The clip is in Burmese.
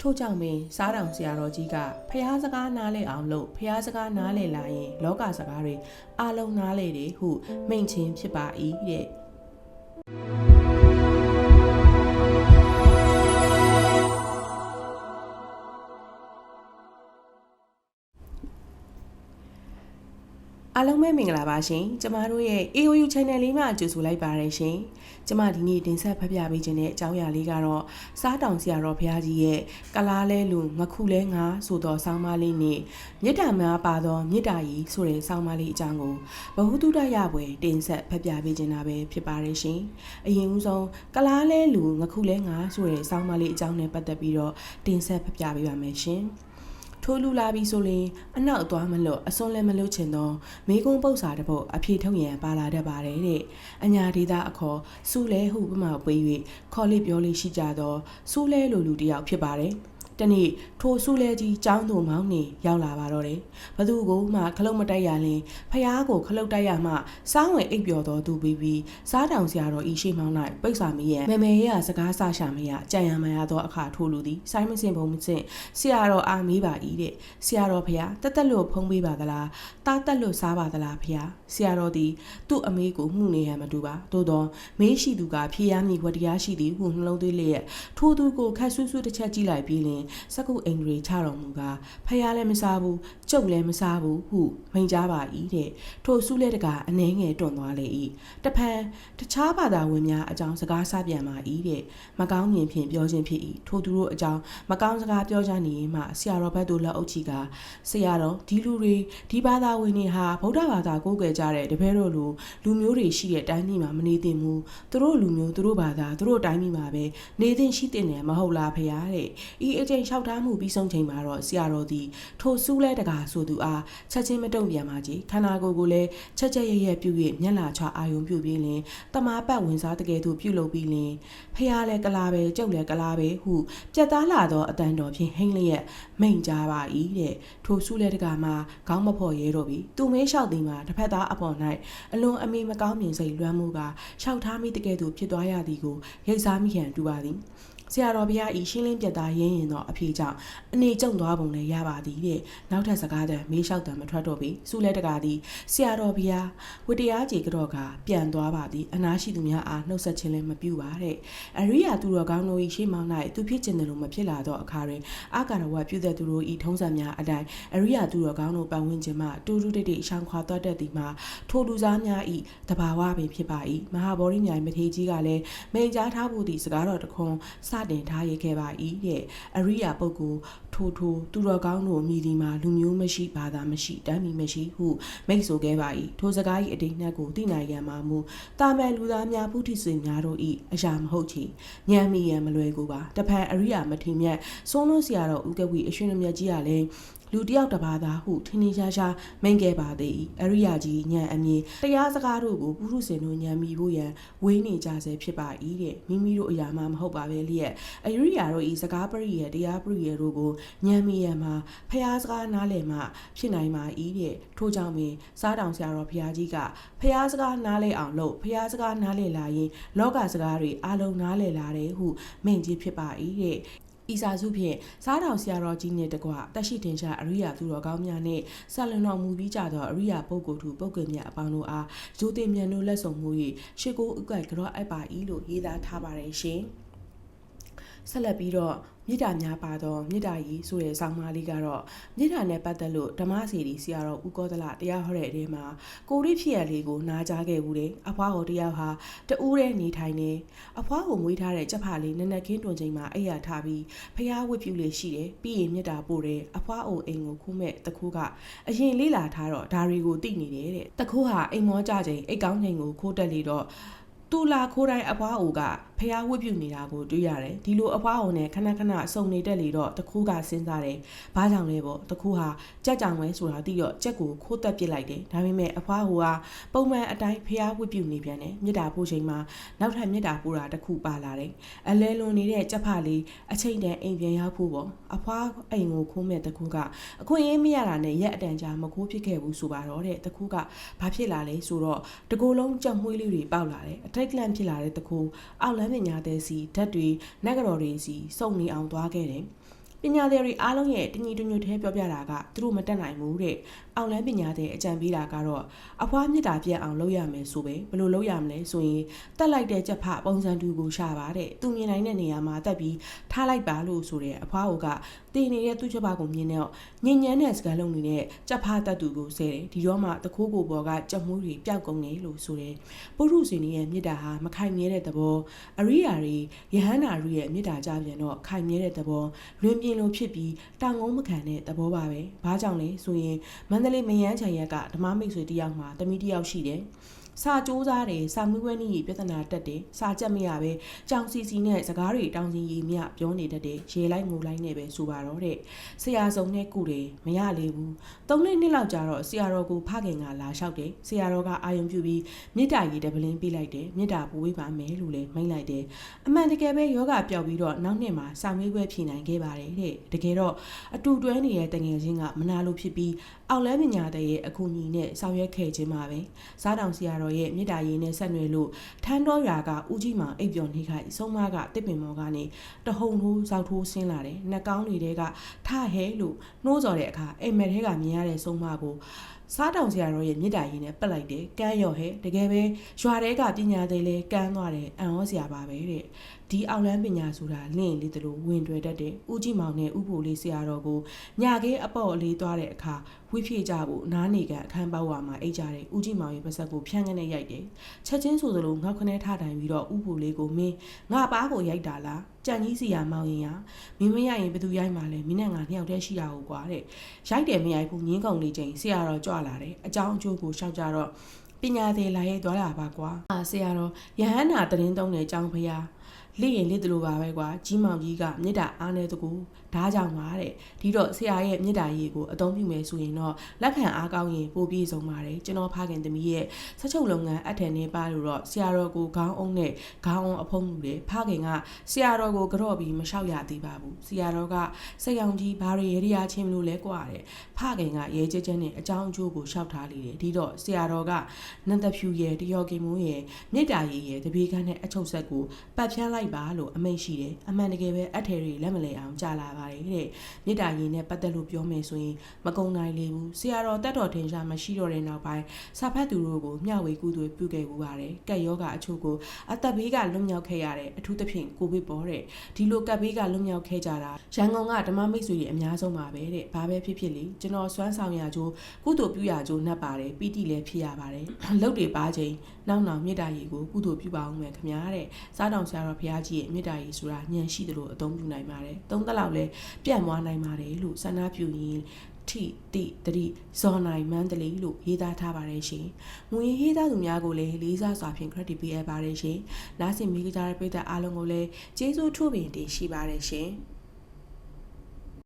ထို့ကြောင့်ပင်စားတောင်ဆရာတော်ကြီးကဖះစကားနားလေအောင်လို့ဖះစကားနားလေလာရင် လောကစကားတွေအလုံးနားလေတယ်ဟုမိန့်ချင်းဖြစ်ပါ၏တဲ့ အားလုံးပဲမင်္ဂလာပါရှင်ကျမတို့ရဲ့ AOU channel လေးမှာကြိုဆိုလိုက်ပါရရှင်ကျမဒီနေ့တင်ဆက်ဖတ်ပြပေးခြင်းတဲ့အကြောင်းအရာလေးကတော့စားတောင်ဆရာတော်ဘုရားကြီးရဲ့ကလားလဲလူငခုလဲငါဆိုတော်ဆောင်းပါးလေးနဲ့မြစ်တာများပါသောမြစ်တာကြီးဆိုတဲ့ဆောင်းပါးလေးအကြောင်းကိုဘ ഹു တုဒရပွဲတင်ဆက်ဖတ်ပြပေးခြင်းတာပဲဖြစ်ပါရရှင်အရင်ဦးဆုံးကလားလဲလူငခုလဲငါဆိုတဲ့ဆောင်းပါးလေးအကြောင်းနဲ့ပတ်သက်ပြီးတော့တင်ဆက်ဖတ်ပြပေးပါမယ်ရှင် ထိုးလူလာပြီဆိုရင်အနောက်အသွားမလို့အစွန်းလည်းမလို့ချင်တော့မိကုန်းပုတ်စာတစ်ပုတ်အဖြေထုတ်ရန်ပါလာတတ်ပါတယ်တဲ့အညာဒေတာအခေါ်စူလဲဟုပမာပေး၍ခေါ်လေးပြောလေးရှိကြတော့စူလဲလိုလူတစ်ယောက်ဖြစ်ပါတယ် တနေ့ထိုဆူလဲကြီးចောင်းသူမောင်းနေရောက်လာပါတော့တယ်ဘသူကိုမှခလုတ်မတိုက်ရရင်ဖះကိုခလုတ်တိုက်ရမှစောင်းဝင်အိပ်ပျော်တော်သူပြီးပြီးစားတောင်စရာတော်ဤရှိမောင်း၌ပိတ်စာမီးရန်မေမေရစကားဆရှာမရကြံရမရသောအခါထိုးလူသည်ဆိုင်းမစင်ဘုံမစင်ဆရာတော်အာမေးပါ၏တဲ့ဆရာတော်ဖះတက်တက်လို့ဖုံးပေးပါသလားတားတက်လို့စားပါသလားဖះဆရာတော်သည်သူ့အမေကိုမှုနေရမတူပါသို့တော့မေးရှိသူကဖြေရမည်ဝတရားရှိသည်ဟုနှလုံးသွင်းလျက်ထိုးသူကိုခတ်ဆူးဆူးတစ်ချက်ကြည့်လိုက်ပြီးလင်စကုအင်္ဂရီချတော်မူကဖះလည်းမစားဘူး ကျုပ်လည်းမစားဘူးဟုမိန်ကြားပါ၏တဲ့ထိုဆူးလဲတကအနှဲငယ်တွန့်သွားလေ၏တဖန်တခြားဘာသာဝင်များအကြောင်းစကားစပြန်ပါ၏တဲ့မကောင်းမြင်ဖြင့်ပြောခြင်းဖြစ်၏ထိုသူတို့အကြောင်းမကောင်းစကားပြောကြနေရင်မှဆရာတော်ဘက်သို့လက်အုပ်ချီကဆရာတော်ဒီလူတွေဒီဘာသာဝင်တွေဟာဗုဒ္ဓဘာသာကိုးကွယ်ကြတဲ့တပည့်တော်လူလူမျိုးတွေရှိတဲ့တိုင်းပြည်မှာမနေသင့်ဘူးသူတို့လူမျိုးသူတို့ဘာသာသူတို့တိုင်းပြည်မှာပဲနေသင့်ရှိသင့်တယ်မဟုတ်လားဖေယားတဲ့ဤအချိန်လျှောက်ထားမှုပြီးဆုံးချိန်မှာတော့ဆရာတော်သည်ထိုစူးလဲတကာဆိုသူအားချက်ချင်းမတုံ့ပြန်ပါကြီးခန္ဓာကိုယ်ကိုလည်းချက်ချက်ရရပြု၍မျက်လာချအာယုံပြုပြီးလင်တမာပတ်ဝင်စားတကယ်သူပြုလုပ်ပြီးလင်ဖေယားလည်းကလားပဲကျုပ်လည်းကလားပဲဟုပြတ်သားလာသောအတန်တော်ဖြင့်ဟိမ့်လျက်မိန်ကြပါ၏တဲ့ထိုစူးလဲတကာမှာခေါင်းမဖော်ရဲတော့ပြီသူမဲလျှောက်သည်မှာတစ်ဖက်သားအပေါ်၌အလွန်အမေမကောင်းမြင်စိတ်လွှမ်းမှုကလျှောက်ထားမိတကယ်သူဖြစ်သွားရသည်ကိုရိတ်စားမိဟန်တူပါသည် ဆရာတော်ဘုရားဤရှင်းလင်းပြတ်သားရင်းရင်တော့အဖေကြောင့်အနေကျုံသွားပုံလည်းရပါသည်တဲ့နောက်ထပ်စကားတည်းမေးလျှောက်တံမထွက်တော့ပြီစူလဲတကာသည်ဆရာတော်ဘုရားဝတ္တရားကြီးကတော့ကပြန်သွားပါသည်အနာရှိသူများအားနှုတ်ဆက်ခြင်းလည်းမပြုပါတဲ့အရိယာသူတော်ကောင်းတို့ဤရှေ့မောင်း၌သူဖြစ်ခြင်းတယ်လို့မဖြစ်လာတော့အခါတွင်အာကာရဝပြုတဲ့သူတို့ဤထုံးစံများအတိုင်းအရိယာသူတော်ကောင်းတို့ပတ်ဝန်းကျင်မှတူတူတိတ်တိတ်ရှောင်ခွာသွားတတ်သည်မှာထိုလူစားများဤတဘာဝပင်ဖြစ်ပါ၏မဟာဗောဓိမြိုင်မထေကြီးကလည်းမိန်ကြားထားဖို့သည့်စကားတော်တစ်ခွန်းစတင်ထားရခဲ့ပါ၏တဲ့အရိယာပုဂ္ဂိုလ်ထိုထိုသူတော်ကောင်းတို့မြည်ဒီမှာလူမျိုးမရှိဘာသာမရှိတမ်းမီမရှိဟုမိတ်ဆိုခဲ့ပါ၏ထိုစကား၏အတိတ်နှက်ကိုသိနိုင်ရန်မှာမူတာမန်လူသားများပုထိစေများတို့၏အရာမဟုတ်ချေညံမီရန်မလွယ်ကူပါတဖန်အရိယာမထေမြတ်ဆုံးလို့ဆရာတော်ဦးကဝီအရှင်မြတ်ကြီးကလည်း လူတယောက်တစ်ပါးသာဟုထင်းထင်းရှားရှားမိန်ခဲ့ပါသည်အရိယာကြီးညံအမြင်တရားစကားတို့ကိုပုရုစင်တို့ညံမိဖို့ရန်ဝေးနေကြဆဲဖြစ်ပါ၏တဲ့မိမိတို့အရာမှမဟုတ်ပါပဲလျက်အရိယာတို့ဤစကားပရိယေတရားပရိယေတို့ကိုညံမိရန်မှာဖျားစကားနားလည်မှဖြစ်နိုင်ပါ၏တဲ့ထို့ကြောင့်ပင်စားတောင်ဆရာတော်ဘုရားကြီးကဖျားစကားနားလည်အောင်လို့ဖျားစကားနားလည်လာရင်လောကစကားတွေအလုံးနားလည်လာတယ်ဟုမိန့်ကြီးဖြစ်ပါ၏တဲ့ ဤစာစုဖြင့်စားတော်ဆရာတော်ကြီးနှင့်တကွတက်ရှိတင်ရှားအရိယာသူတော်ကောင်းများနှင့်ဆက်လွန်တော်မူပြီးကြသောအရိယာပုဂ္ဂိုလ်သူပုဂ္ဂိုလ်များအပေါင်းတို့အားဂျိုးတင်မြန်တို့လက်ဆောင်မှု၍ရှေကိုဥက္ကတ်ကြောအပ်ပါ၏လို့ရေးသားထားပါတယ်ရှင် ဆက်လက်ပြီးတော့မြစ်တာများပါတော့မြစ်တာကြီးဆိုတဲ့ဆောင်းပါးလေးကတော့မြစ်တာနဲ့ပတ်သက်လို့ဓမ္မစီရီဆရာတော်ဦးကောသလတရားဟောတဲ့အထဲမှာကိုရိဖြစ်ရလေးကိုနားကြားခဲ့ဘူးတယ်အဖွားကိုတယောက်ဟာတူးတဲ့နေထိုင်နေအဖွားကိုမွေးထားတဲ့ကြက်ဖာလေးနက်နက်ခင်းတွင်ချိန်မှာအိယာထားပြီးဖျားဝတ်ပြူလေးရှိတယ်ပြီးရင်မြစ်တာပို့တယ်အဖွားအိုအိမ်ကိုခုမဲ့တခိုးကအရင်လေးလာထားတော့ဒါတွေကိုသိနေတယ်တဲ့တခိုးဟာအိမ်မောကြချိန်အိတ်ကောင်းချိန်ကိုခိုးတက်လေတော့ တူလာခိုးတိုင်းအဖွားအိုကဖះဝတ်ပြုနေတာကိုတွေ့ရတယ်ဒီလိုအဖွားအောင်နဲ့ခဏခဏစုံနေတက်လေတော့တခုကစဉ်းစားတယ်ဘာကြောင့်လဲပေါ့တခုဟာကြက်ကြောင်ပဲဆိုတာသိတော့ကြက်ကိုခိုးတက်ပစ်လိုက်တယ်ဒါပေမဲ့အဖွားဟိုဟာပုံမှန်အတိုင်းဖះဝတ်ပြုနေပြန်တယ်မြစ်တာပို့ချိန်မှာနောက်ထပ်မြစ်တာပို့တာတခုပါလာတယ်အလဲလွန်နေတဲ့ကြက်ဖလေးအချိန်တန်အိမ်ပြန်ရောက်ဖို့ပေါ့အဖွားအိမ်ကိုခိုးမဲ့တခုကအခွင့်အရေးမရတာနဲ့ရက်အတန်ကြာမခိုးဖြစ်ခဲ့ဘူးဆိုပါတော့တဲ့တခုကဘာဖြစ်လာလဲဆိုတော့တကူလုံးကြက်မွှေးလေးတွေပေါက်လာတယ်အထိတ်လန့်ဖြစ်လာတဲ့တခုအောက်လမ်းပညာသည်စီဓာတ်တွေနက်ကြော်တွေစီစုံနေအောင်သွားခဲ့တယ်ပညာသည်တွေအားလုံးရဲ့တညီတညွတ်သေးပြောပြတာကသူတို့မတက်နိုင်ဘူးတဲ့ အောင်လန်းပညာသည်အကြံပေးတာကတော့အဖွားမြစ်တာပြက်အောင်လုပ်ရမယ်ဆိုပဲဘယ်လိုလုပ်ရမလဲဆိုရင်တက်လိုက်တဲ့ချက်ဖပုံစံတူကိုရှာပါတဲ့သူမြင်နိုင်တဲ့နေရာမှာတက်ပြီးထားလိုက်ပါလို့ဆိုတဲ့အဖွားကတည်နေတဲ့သူ့ချက်ဖကိုမြင်တော့ညဉ့်ညမ်းတဲ့စကားလုံးတွေနဲ့ချက်ဖတက်သူကိုဆဲတယ်ဒီတော့မှတခိုးကိုပေါ်ကကြက်မှုတွေပျောက်ကုန်တယ်လို့ဆိုတယ်ပုရုဇဉ်ရဲ့မြစ်တာဟာမခိုင်မြဲတဲ့သဘောအရိယာတွေယဟန္တာတွေရဲ့မြစ်တာကြပြန်တော့ခိုင်မြဲတဲ့သဘောလွင်ပြင်လိုဖြစ်ပြီးတောင်ငုံမခံတဲ့သဘောပါပဲဘာကြောင့်လဲဆိုရင်မန္တလေးမယန်းချံရက်ကဓမ္မမိတ်ဆွေတယောက်မှာတမီတယောက်ရှိတယ် စာစူးစားတယ်စာမွေးပွဲနည်းပြဿနာတက်တယ်စာကြက်မရပဲကြောင်စီစီနဲ့စကားတွေတောင်းစင်ရီမြပြောနေတတ်တယ်ရေလိုက်ငိုလိုက်နဲ့ပဲဆိုပါတော့တဲ့ဆရာဆောင်နဲ့ကုတယ်မရလေဘူးသုံးနှစ်နှစ်လောက်ကြာတော့ဆရာတော်ကိုဖခင်ကလာလျှောက်တယ်ဆရာတော်ကအာယုံပြုပြီးမြစ်တာရီတပလင်းပေးလိုက်တယ်မြစ်တာပူဝေးပါမယ်လို့လည်းမိန့်လိုက်တယ်အမှန်တကယ်ပဲယောဂပျောက်ပြီးတော့နောက်နှစ်မှာစာမွေးပွဲဖြေနိုင်ခဲ့ပါတယ်တဲ့တကယ်တော့အတူတွဲနေတဲ့တငယ်ချင်းကမနာလို့ဖြစ်ပြီးအောင်လဲပညာတဲ့ရဲ့အခုညီနဲ့ဆောင်ရွက်ခဲ့ခြင်းပါပဲစားတောင်ဆရာတော်ရဲ့မြစ်တာရည်နဲ့ဆက်နွယ်လို့ထန်းတော်ရွာကဦးကြီးမောင်အိပ်ပျော်နေခိုင်ဆုံးမကတစ်ပင်မော်ကနေတဟုန်ထိုးဇောက်ထိုးဆင်းလာတယ်နှကောင်းတွေကထဟဲလို့နှိုးစော်တဲ့အခါအိမ်မက်ထဲကမြင်ရတဲ့ဆုံးမကို စားတောင်ဆရာတော်ရဲ့မြစ်တာရည်နဲ့ပက်လိုက်တယ်ကန်းရော်ဟဲတကယ်ပဲရွာတဲကပညာသေးလဲကန်းသွားတယ်အံ့ဩစရာပါပဲတဲ့ဒီအောင်လန်းပညာဆိုတာလင့်လေးတလို့ဝင်တွေ့တတ်တဲ့ဦးကြီးမောင်နဲ့ဥပိုလ်လေးဆရာတော်ကိုညာခဲအပေါ့အလေးသွားတဲ့အခါဝိဖြည့်ကြဖို့နားနေကအခန်းပေါက်ဝါမှာအိတ်ကြတဲ့ဦးကြီးမောင်ရဲ့ပါဆက်ကိုဖြန့်ကနေရိုက်တယ်ချက်ချင်းဆိုသလိုငေါက်ခနဲထထိုင်ပြီးတော့ဥပိုလ်လေးကိုမင်းငါပါကိုရိုက်တာလား ကြံကြီးစီရမောင်ရင်ရမင်းမရရင်ဘယ်သူရိုက်မှာလဲမင်းနဲ့ငါနှစ်ယောက်တည်းရှိတာကိုကွာတဲ့ရိုက်တယ်မရိုက်ဘူးငင်းကုန်လေးချိန်ဆရာတော်ကြွလာတယ်အကြောင်းအကျိုးကိုရှောက်ကြတော့ပညာသေးလာရဲ့သွားတာပါကွာအာဆရာတော်ယဟန္တာတရင်သုံးတဲ့အကြောင်းဖရား လိရင်လိတလို့ပါပဲကွာကြီးမောင်ကြီးကမြစ်တာအားနေတကူဒါကြောင့်ပါတဲ့ဒီတော့ဆရာရဲ့မြစ်တာရေးကိုအသုံးပြုမယ်ဆိုရင်တော့လက်ခံအားကောင်းရင်ပိုပြည့်စုံပါတယ်ကျွန်တော်ဖခင်သမီးရဲ့ဆက်ချုပ်လုပ်ငန်းအထည်နေပါလို့တော့ဆရာတော်ကိုခေါင်းအုံးနဲ့ခေါင်းအုံးအဖုံးလူတယ်ဖခင်ကဆရာတော်ကိုကြော့ပြီးမလျှောက်ရသေးပါဘူးဆရာတော်ကစိတ်ရောင်ကြီးဘာတွေရေရာချင်းမလို့လဲကွာတဲ့ဖခင်ကရဲကြဲကြဲနဲ့အကြောင်းအကျိုးကိုလျှောက်ထားလေတယ်ဒီတော့ဆရာတော်ကနန္ဒဖြူရဲ့တယောကင်မိုးရဲ့မြစ်တာရေးရဲ့တပေခန်းနဲ့အချုပ်ဆက်ကိုပတ်ဖြန်းလိုက်ပါလို့အမိန့်ရှိတယ်အမှန်တကယ်ပဲအထည်တွေလက်မလဲအောင်ကြာလာပါတယ်တဲ့မြစ်တာရည်နဲ့ပတ်သက်လို့ပြောမယ်ဆိုရင်မကုံနိုင်လေဘူးဆရာတော်တက်တော်ထင်ရှားမရှိတော့တဲ့နောက်ပိုင်းစာဖတ်သူတို့ကိုမျှဝေကူးသွေးပြုခဲ့ပူပါတယ်ကက်ယောဂအချို့ကိုအသက်ဘေးကလွတ်မြောက်ခဲ့ရတဲ့အထူးသဖြင့်ကိုဗစ်ပေါ်တဲ့ဒီလိုကက်ဘေးကလွတ်မြောက်ခဲ့ကြတာရန်ကုန်ကဓမ္မမိတ်ဆွေတွေအများဆုံးပါပဲတဲ့ဘာပဲဖြစ်ဖြစ်လေကျွန်တော်စွမ်းဆောင်ရကြိုးကုသိုလ်ပြုရကြိုးနှက်ပါတယ်ပီတိလည်းဖြစ်ရပါတယ်လုတ်တွေပါချိန်နောက်နောက်မြစ်တာရည်ကိုကုသိုလ်ပြုပါအောင်မယ်ခင်ဗျာတဲ့စားတောင်ဆရာတော်ဘုရားကြီးရဲ့မြစ်တာရည်ဆိုတာညံရှိတယ်လို့အသုံးပြုနိုင်ပါတယ်သုံးသက်လောက်လဲပြန့်သွားနိုင်ပါတယ်လို့ဆန္ဒပြုရင်းထိတိတတိဇော်နိုင်မန္တလေးလို့ရေးသားထားပါတယ်ရှင်။မူရင်းရေးသားသူများကိုလည်းလေးစားစွာဖြင့် credit ပေးအပ်ပါတယ်ရှင်။နားဆင်မိကြတဲ့ပရိသတ်အားလုံးကိုလည်းကျေးဇူးထိုးပင်တင်ရှိပါတယ်ရှင်။